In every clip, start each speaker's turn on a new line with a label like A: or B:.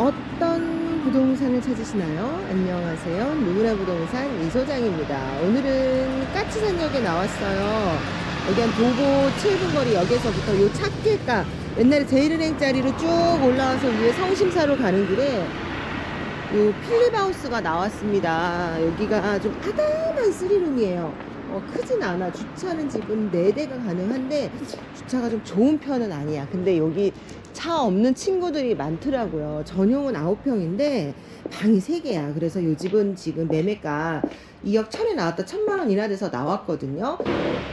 A: 어떤 부동산을 찾으시나요? 안녕하세요. 누구나 부동산 이 소장입니다. 오늘은 까치산역에 나왔어요. 여기 한 도보 7분 거리 역에서부터 요 찾길가 옛날에 제일은행짜리로 쭉 올라와서 위에 성심사로 가는 길에 요 필립하우스가 나왔습니다. 여기가 좀 아담한 쓰리룸이에요. 어, 크진 않아. 주차는 지금 4대가 가능한데 주차가 좀 좋은 편은 아니야. 근데 여기 차 없는 친구들이 많더라고요. 전용은 9평인데 방이 3개야. 그래서 요 집은 지금 매매가 2억 1000에 나왔다 1000만 원 이나 돼서 나왔거든요.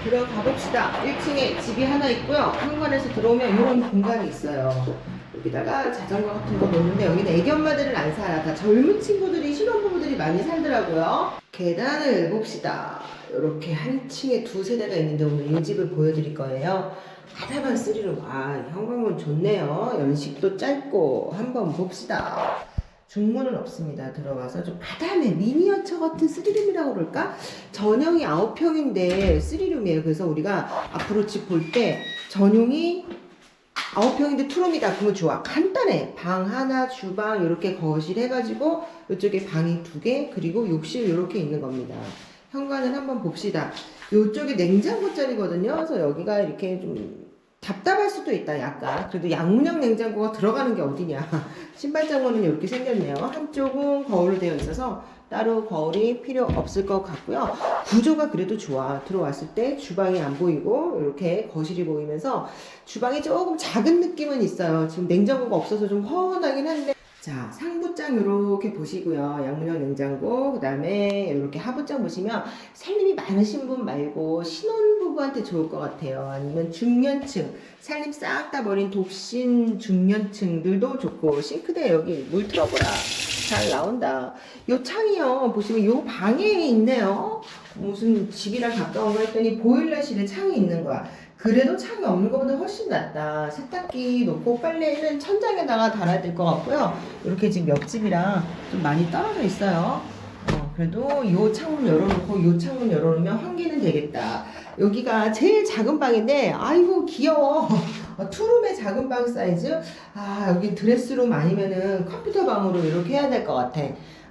A: 들어가 봅시다. 1층에 집이 하나 있고요. 현관에서 들어오면 이런 공간이 있어요. 여기다가 자전거 같은 거 놓는데 여기는 애기 엄마들은 안 살아. 다 젊은 친구들이 신혼부부들이 많이 살더라고요. 계단을 봅시다. 이렇게 한 층에 두 세대가 있는데 오늘 이 집을 보여드릴 거예요. 하다만 쓰리룸. 아, 현관문 좋네요. 연식도 짧고 한번 봅시다. 중문은 없습니다. 들어가서 좀 바담해 미니어처 같은 쓰리룸이라고 그럴까? 전용이 9평인데 쓰리룸이에요. 그래서 우리가 앞으로 집 볼 때 전용이 9평인데 투룸이다. 그러면 좋아. 간단해. 방 하나, 주방, 이렇게 거실 해가지고 이쪽에 방이 두 개, 그리고 욕실 이렇게 있는 겁니다. 현관을 한번 봅시다. 이쪽에 냉장고 자리거든요. 그래서 여기가 이렇게 좀 답답할 수도 있다, 약간. 그래도 양문형 냉장고가 들어가는 게 어디냐. 신발장고는 이렇게 생겼네요. 한쪽은 거울로 되어 있어서 따로 거울이 필요 없을 것 같고요. 구조가 그래도 좋아. 들어왔을 때 주방이 안 보이고 이렇게 거실이 보이면서 주방이 조금 작은 느낌은 있어요. 지금 냉장고가 없어서 좀 허전하긴 한데 자, 상부장 이렇게 보시고요. 양문형 냉장고, 그 다음에 이렇게 하부장 보시면 살림이 많으신 분 말고 신혼부부한테 좋을 것 같아요. 아니면 중년층, 살림 싹 다 버린 독신 중년층들도 좋고 싱크대 여기 물 틀어보라. 잘 나온다. 요 창이요. 보시면 요 방에 있네요. 무슨 집이랑 가까운 거 했더니 보일러실에 창이 있는 거야. 그래도 창이 없는 것보다 훨씬 낫다. 세탁기 놓고 빨래는 천장에다가 달아야 될 것 같고요. 이렇게 지금 옆집이랑 좀 많이 떨어져 있어요. 어, 그래도 이 창문 열어놓고 이 창문 열어놓으면 환기는 되겠다. 여기가 제일 작은 방인데, 아이고, 귀여워. 어, 투룸의 작은 방 사이즈? 아, 여기 드레스룸 아니면은 컴퓨터 방으로 이렇게 해야 될 것 같아.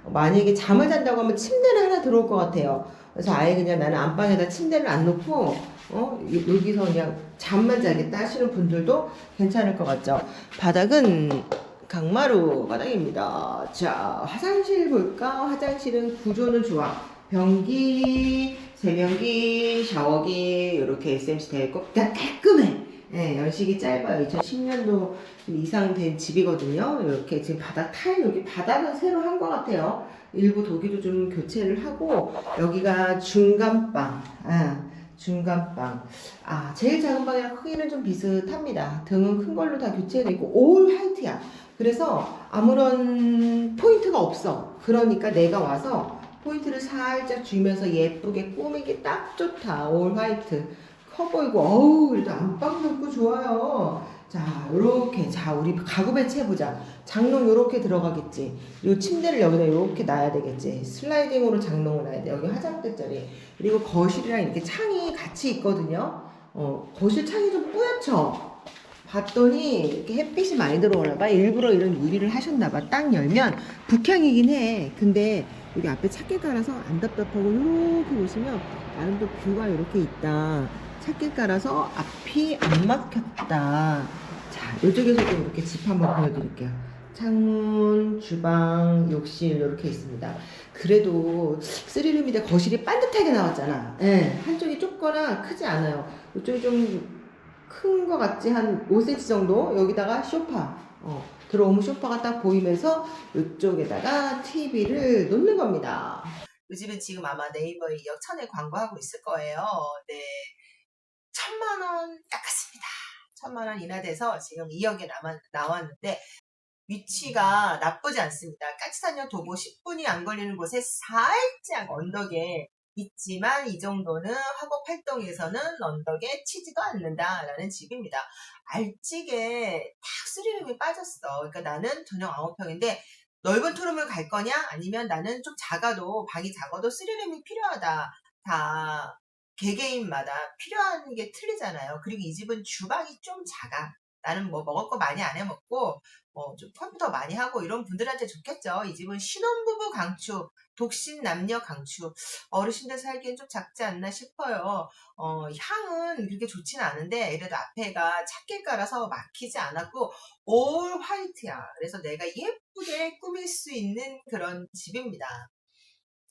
A: 어, 만약에 잠을 잔다고 하면 침대를 하나 들어올 것 같아요. 그래서 아예 그냥 나는 안방에다 침대를 안 놓고, 어, 여- 여기서 그냥 잠만 자겠다 하시는 분들도 괜찮을 것 같죠. 바닥은 강마루 바닥입니다. 자, 화장실 볼까? 화장실은 구조는 좋아. 변기, 세면기, 샤워기, 이렇게 SMC 되어 있고, 그냥 깔끔해. 예, 연식이 짧아요. 2010년도 이상 된 집이거든요. 이렇게 지금 바닥 타일, 여기 바닥은 새로 한 것 같아요. 일부 도기도 좀 교체를 하고, 여기가 중간방. 아, 중간방. 아, 제일 작은 방이랑 크기는 좀 비슷합니다. 등은 큰 걸로 다 교체되어 있고, 올 화이트야. 그래서 아무런 포인트가 없어. 그러니까 내가 와서 포인트를 살짝 주면서 예쁘게 꾸미기 딱 좋다. 올 화이트. 커 보이고, 어우, 그래도 안방 넓고 좋아요. 자, 요렇게. 자, 우리 가구 배치해보자. 장롱 요렇게 들어가겠지. 요 침대를 여기다 요렇게 놔야 되겠지. 슬라이딩으로 장롱을 놔야 돼. 여기 화장대 자리. 그리고 거실이랑 이렇게 창이 같이 있거든요. 어, 거실 창이 좀 뿌옇죠? 봤더니 이렇게 햇빛이 많이 들어오나 봐. 일부러 이런 유리를 하셨나 봐. 딱 열면 북향이긴 해. 근데 여기 앞에 찾길 깔아서 안 답답하고 이렇게 보시면 나름 또 뷰가 이렇게 있다. 찾길 깔아서 앞이 안 막혔다. 자, 이쪽에서도 이렇게 집 한번 보여드릴게요. 창문, 주방, 욕실 이렇게 있습니다. 그래도 쓰리룸인데 거실이 반듯하게 나왔잖아. 예, 한쪽이 좁거나 크지 않아요. 이쪽이 좀큰거 같지? 한 5cm 정도? 여기다가 소파. 어, 들어오면 소파가 딱 보이면서 이쪽에다가 TV를 놓는 겁니다. 이 집은 지금 아마 네이버에 역천에 광고하고 있을 거예요. 네. 천만 원 깎았습니다. 천만 원 이나 돼서 지금 2억에 남아, 나왔는데 위치가 나쁘지 않습니다. 까치산역 도보 10분이 안 걸리는 곳에 살짝 언덕에 있지만 이 정도는 화곡 활동에서는 언덕에 치지도 않는다라는 집입니다. 알찌게 딱 스리룸이 빠졌어. 그러니까 나는 전용 9평인데 넓은 투룸을 갈 거냐? 아니면 나는 좀 작아도 방이 작아도 스리룸이 필요하다. 다 개개인마다 필요한 게 틀리잖아요. 그리고 이 집은 주방이 좀 작아.
B: 나는 뭐 먹을 거 많이 안 해 먹고 뭐 좀 컴퓨터 많이 하고 이런 분들한테 좋겠죠. 이 집은 신혼부부 강추, 독신 남녀 강추. 어르신들 살기엔 좀 작지 않나 싶어요. 어, 향은 그렇게 좋지는 않은데 그래도 앞에가 찻길가라서 막히지 않았고 올 화이트야. 그래서 내가 예쁘게 꾸밀 수 있는 그런 집입니다.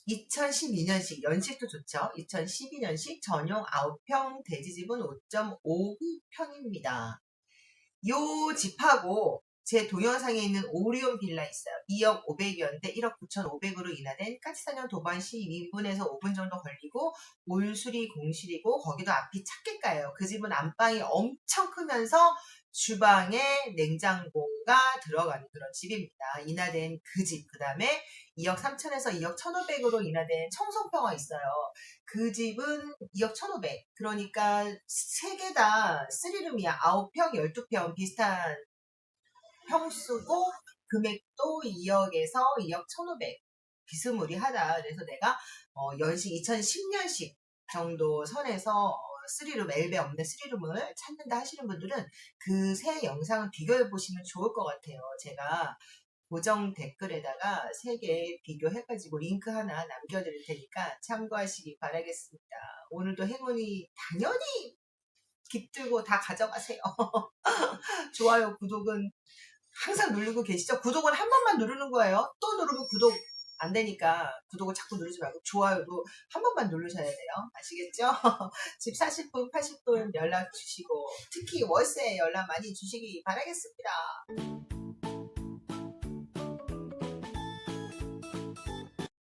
B: 2012년식 연식도 좋죠. 2012년식 전용 9평 대지집은 5.59평입니다. 요 집하고 제 동영상에 있는 오리온 빌라 있어요. 2억 500이었는데 1억 9,500으로 인하된 까치사냥 도반 시 2분에서 5분 정도 걸리고 올수리 공실이고 거기도 앞이 찾길가예요. 그 집은 안방이 엄청 크면서 주방에 냉장고가 들어가는 그런 집입니다. 인하된 그 집. 그 다음에 2억 3천에서 2억 1,500으로 인하된 청송평화 있어요. 그 집은 2억 1,500. 그러니까 세 개 다 3룸이야. 9평, 12평 비슷한 평수고 금액도 2억에서 2억 1,500. 비스무리하다. 그래서 내가 어, 연식 2010년식 정도 선에서 어, 3룸, 엘베 없는 3룸을 찾는다 하시는 분들은 그 세 영상을 비교해 보시면 좋을 것 같아요. 제가 고정 댓글에다가 세 개 비교해가지고 링크 하나 남겨드릴 테니까 참고하시기 바라겠습니다. 오늘도 행운이 당연히 깃들고 다 가져가세요. 좋아요, 구독은 항상 누르고 계시죠? 구독은 한 번만 누르는 거예요. 또 누르면 구독 안 되니까 구독을 자꾸 누르지 말고 좋아요도 한 번만 누르셔야 돼요. 아시겠죠? 집 사실 분, 파실 분 연락 주시고 특히 월세 연락 많이 주시기 바라겠습니다.